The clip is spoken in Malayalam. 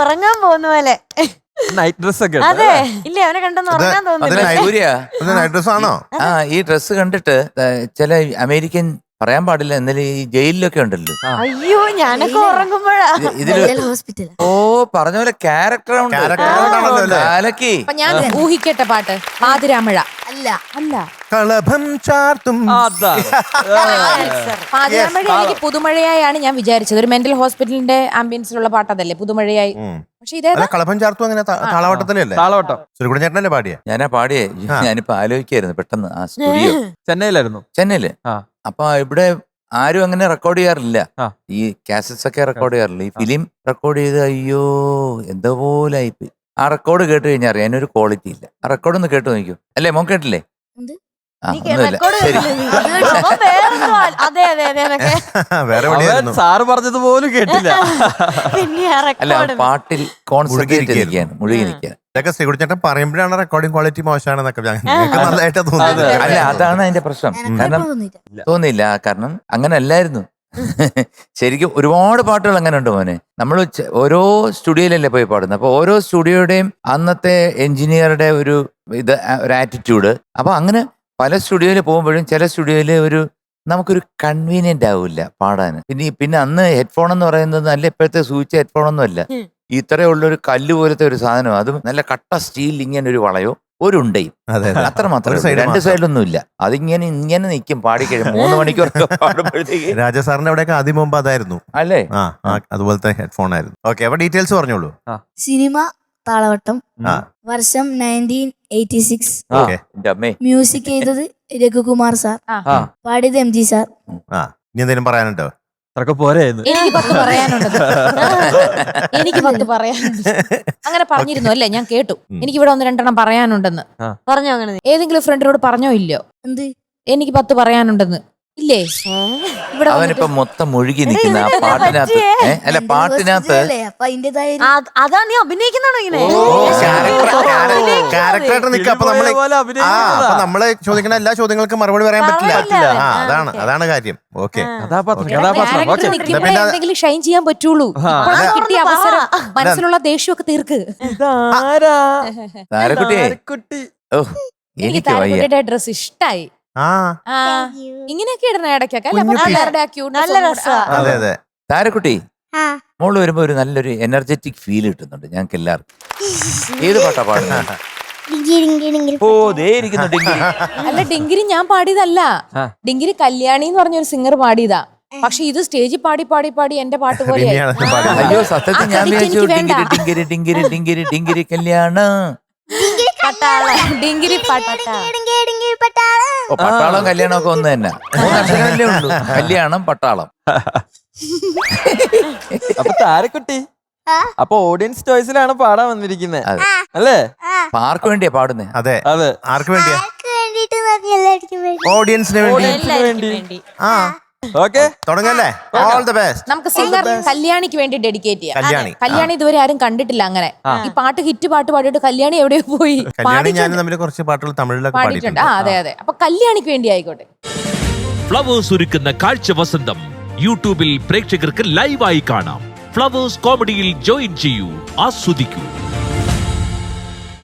ഉറങ്ങാൻ പോകുന്ന പോലെ. നൈറ്റ് ഡ്രസ് ഒക്കെ അതെ? ഇല്ല അവനെ കണ്ടെന്ന് ഉറങ്ങാൻ തോന്നുന്നില്ല അതിന് സൂര്യ ഇത് നൈറ്റ് ഡ്രസ് ആണോ? ആ. ഈ ഡ്രസ്സ് കണ്ടിട്ട് ഏ, ചില അമേരിക്കൻ പറയാൻ പാടില്ല എന്നാലും ഈ ജയിലിലൊക്കെ ഉണ്ടല്ലോ. അയ്യോ ഞാനൊക്കെ ഉറങ്ങുമ്പോഴാ. ഇത് ഇതിൽ ഹോസ്പിറ്റൽ ഓ പറഞ്ഞ പോലെ ക്യാരക്ടർ Character അല്ലേ? കാലക്കി അപ്പൊ ഞാൻ ഊഹിക്കട്ടെ പാട്ട്. പാതിരാമഴ അല്ല. അല്ല. കളഭം ചാർത്തും. അതാ. പാതിരാമഴ എനിക്ക് പുതുമഴയായാണ് ഞാൻ വിചാരിച്ചത്. ഒരു മെന്റൽ ഹോസ്പിറ്റലിന്റെ ആംബിയൻസിലുള്ള പാട്ടതല്ലേ? പുതുമഴയായി. പക്ഷെ അല്ല കളഭം ചാർത്തും അങ്ങനെ ത- താളവട്ടത്തിലല്ലേ? താളവട്ടം. സുരക്കുടൻ ചേട്ടനല്ലേ പാടിയ? ഞാനാ പാടിയേ. ഞാനിപ്പോ ആലോചിക്കായിരുന്നു പെട്ടെന്ന് ആ സ്റ്റുഡിയോ. ചെന്നൈയിലായിരുന്നു. ചെന്നൈയിൽ? ആ. അപ്പൊ ഇവിടെ ആരും അങ്ങനെ റെക്കോർഡ് ചെയ്യാറില്ല. ആ. ഈ കാസറ്റ്സ് ഒക്കെ റെക്കോർഡ് ചെയ്യാറില്ല. ഈ ഫിലിം റെക്കോർഡ് ചെയ്ത് അയ്യോ എന്തോ പോലെ ആയിപ്പോയി. ആ റെക്കോർഡ് കേട്ട് കഴിഞ്ഞാൽ അറിയാം. ഒരു ക്വാളിറ്റി ഇല്ല. ആ റെക്കോർഡ് ഒന്ന് കേട്ട് നോക്കൂ അല്ലേ മോൻ കേട്ടില്ലേ? എന്ത്? ആ നീ ഒന്നുമില്ല. ശരി. വേറെ എവിടെയായിരുന്നു സാറ് പറഞ്ഞത് പോലും കേട്ടില്ല അല്ല പാട്ടിൽ കോൺസെൻട്രേറ്റ് മുഴുകിയിരിക്കുകയായിരുന്നു. ഇരിക്കാൻ മുഴുകി നിൽക്കാൻ ഇതൊക്കെ ശ്രീകുടിച്ചേട്ടൻ പറയുമ്പോഴാണ് റെക്കോർഡിംഗ് ക്വാളിറ്റി മോശമാണെന്നൊക്കെ ഞാൻ- നിങ്ങൾക്ക് നല്ലതായിട്ട് തോന്നുന്നത്. അതെ. അല്ല അതാണ് അതിന്റെ പ്രശ്നം. കാരണം തോന്നിയില്ല കാരണം അങ്ങനെ അല്ലായിരുന്നു. ശരിക്കും ഒരുപാട് പാട്ടുകൾ അങ്ങനെ ഉണ്ട് മോനെ നമ്മൾ ഓരോ സ്റ്റുഡിയോയിലല്ലേ പോയി പാടുന്നത് അപ്പൊ ഓരോ സ്റ്റുഡിയോയുടെയും അന്നത്തെ എഞ്ചിനീയറുടെ ഒരു ഇത് ഒരു ആറ്റിറ്റ്യൂഡ്. അപ്പൊ അങ്ങനെ പല സ്റ്റുഡിയോയിൽ പോകുമ്പോഴും ചില സ്റ്റുഡിയോയിൽ ഒരു നമുക്കൊരു കൺവീനിയന്റ് ആവില്ല പാടാൻ പിന്നെ പിന്നെ അന്ന് ഹെഡ്ഫോൺ എന്ന് പറയുന്നത് നല്ല ഇപ്പോഴത്തെ സൂചിച്ച ഹെഡ്ഫോൺ ഒന്നും അല്ല. ഇത്രയുള്ള ഒരു കല്ല് പോലത്തെ ഒരു സാധനം അതും നല്ല കട്ട സ്റ്റീൽ ഇങ്ങനെ ഒരു വളയോ. ഒരു ഉണ്ടയും അതെ. അതെ. അത്ര side രണ്ട് സൈഡൊന്നും സൈഡിലൊന്നും ഇല്ല അതിങ്ങനെ ഇങ്ങനെ നിൽക്കും പാടിക്കഴിഞ്ഞു മൂന്ന് മണിക്കൂർ പാടുമ്പോഴത്തേക്ക്. രാജസാറിന്റെ അവിടെയൊക്കെ ആദ്യം മുമ്പ് അതായിരുന്നു. അല്ലേ? ആ അതുപോലത്തെ ഹെഡ്ഫോൺ ആയിരുന്നു. ഓക്കെ അപ്പൊ ഡീറ്റെയിൽസ് പറഞ്ഞോളൂ. സിനിമ താളവട്ടം. വർഷം നയന്റീൻ എയ്റ്റി സിക്സ് മ്യൂസിക് ചെയ്തത് രഘുകുമാർ സാർ. പാടിയത് എം ജി സാർ. ആ ഇനി എന്തെങ്കിലും പറയാനുണ്ടോ? അത്രയ്ക്ക് പോരായിരുന്നു എനിക്ക് പത്ത് പറയാനുണ്ട്. എനിക്ക് പത്ത് പറയാനുണ്ട്. അങ്ങനെ പറഞ്ഞിരുന്നു അല്ലേ? ഞാൻ കേട്ടു. എനിക്ക് ഇവിടെ ഒന്ന് രണ്ടെണ്ണം പറയാനുണ്ടെന്ന്. പറഞ്ഞോ അങ്ങനെ. ഏതെങ്കിലും ഫ്രണ്ടിനോട് പറഞ്ഞോ ഇല്ലയോ? എന്ത്? എനിക്ക് പത്ത് പറയാനുണ്ടെന്ന്. ഇല്ലേ? ഇവിടെ അവനിപ്പോ മൊത്തം മുഴുകി നിൽക്കുന്ന ആ ഇതിനെന്താ പാട്ടിനകത്ത്. ഏ? അല്ല Mental പാട്ടിനകത്ത് hospital അല്ലേ? അപ്പൊ അതിന്റേതായ ഒരു- ആ- അതാ നീ അഭിനയിക്കുന്നാണോ ഇങ്ങനെ? ഓ, character- അഭിനയിക്കുന്നത്. ക്യാരക്ടറായിട്ട് നിൽക്കുക അപ്പൊ നമ്മൾ പോലെ ആ അഭിനയിക്കുന്നതാ. അപ്പൊ നമ്മൾ ചോദിക്കുന്ന എല്ലാ ചോദ്യങ്ങൾക്കും മറുപടി പറയാൻ പറ്റില്ല. പറ്റില്ല. ആ ആ, അതാണ് അതാണ് കാര്യം. ഓക്കെ. കഥാപാത്രം കഥാപാത്രം. Character ഓക്കെ നിൽക്കുമ്പോഴേ പിന്നെ- എന്തെങ്കിലും ഷൈൻ ചെയ്യാൻ പറ്റുള്ളൂ. ആ. കിട്ടിയ അവസരം. മനസ്സിലുള്ള ദേഷ്യമൊക്കെ തീർക്ക്. ഇതാരാ? താരക്കുട്ടിയെ താരക്കുട്ടി ഓ എനിക്ക് എനിക്ക് വയ്യ. താരക്കുട്ടിയുടെ ഡ്രസ് ഇഷ്ടായി. ആ. ഇങ്ങനെയൊക്കെ ഇടുന്ന ഇടയ്ക്കൊക്കെ അല്ല? അപ്പൊ piece. പിള്ളേരുടെ ആ cuteness നല്ല ഒന്നും കൂടെ- രസാ. അതെ അതെ. താരക്കുട്ടി ആ. മോൾ വരുമ്പോ ഒരു നല്ലൊരു എനർജറ്റിക് ഫീൽ കിട്ടുന്നുണ്ട് ഞങ്ങൾക്ക് എല്ലാവർക്കും. ഏത് പാട്ടാ പാടുന്നത് ഓ ദേ ഇരിക്കുന്നു ഡിങ്കിരി. അല്ല ഡിങ്കിരി ഞാൻ പാടിയതല്ല. ആ. ഡിങ്കിരി കല്യാണി എന്ന് പറഞ്ഞൊരു സിംഗർ പാടിയതാ. പക്ഷെ ഇത് സ്റ്റേജിൽ പാടി പാടി പാടി എന്റെ പാട്ട് പോലെ റിമിയാണ് പാടുന്നത്. അയ്യോ സത്യത്തിൽ ഞാൻ ആ credit വിചാരിച്ചു എനിക്ക് വേണ്ട. ഡിങ്കിരി ഡിങ്കിരി ഡിങ്കിരി ഡിങ്കിരി ഡിങ്കിരി കല്യാണം. ഡിങ്കിരി പാട്ട് ഓ പട്ടാളം കല്യാണം ഒക്കെ ഒന്ന് തന്നെ ഉള്ളൂ. കല്യാണം പട്ടാളം. അപ്പൊ താരക്കുട്ടി അപ്പൊ ഓഡിയൻസ് ചോയ്സിലാണ് പാടാൻ വന്നിരിക്കുന്നത് അതെ. അല്ലേ? ആർക്ക് വേണ്ടിയാ പാടുന്നേ. അതെ. അതെ. ആർക്ക് വേണ്ടിയാ? ഓഡിയൻസിന് വേണ്ടി ഓഡിയൻസിന് എല്ലാവർക്കും വേണ്ടി. വേണ്ടി. ആ. ഓക്കെ. തുടങ്ങല്ലേ? ഓൾ ദ ബെസ്റ്റ് നമുക്ക് സിംഗർ കല്യാണിക്ക് വേണ്ടി ഡെഡിക്കേറ്റ് ചെയ്യാം. കല്യാണി. ഇതുവരെ ആരും കണ്ടിട്ടില്ല അങ്ങനെ. ഈ പാട്ട് ഹിറ്റ് പാട്ട് പാടിയിട്ട് കല്യാണി എവിടെയോ പോയി. ഞാൻ തമ്മിൽ കുറച്ച് പാട്ടുകൾ തമിഴിലൊക്കെ പാടിയിട്ടുണ്ട്. അതെ അതെ. അപ്പൊ കല്യാണിക്ക് വേണ്ടി ആയിക്കോട്ടെ. ഫ്ലവേഴ്സ് ഒരുക്കുന്ന കാഴ്ച വസന്തം. യൂട്യൂബിൽ പ്രേക്ഷകർക്ക് ലൈവായി കാണാം. ഫ്ലവേഴ്സ് കോമഡിയിൽ ജോയിൻ ചെയ്യൂ. ആസ്വദിക്കൂ.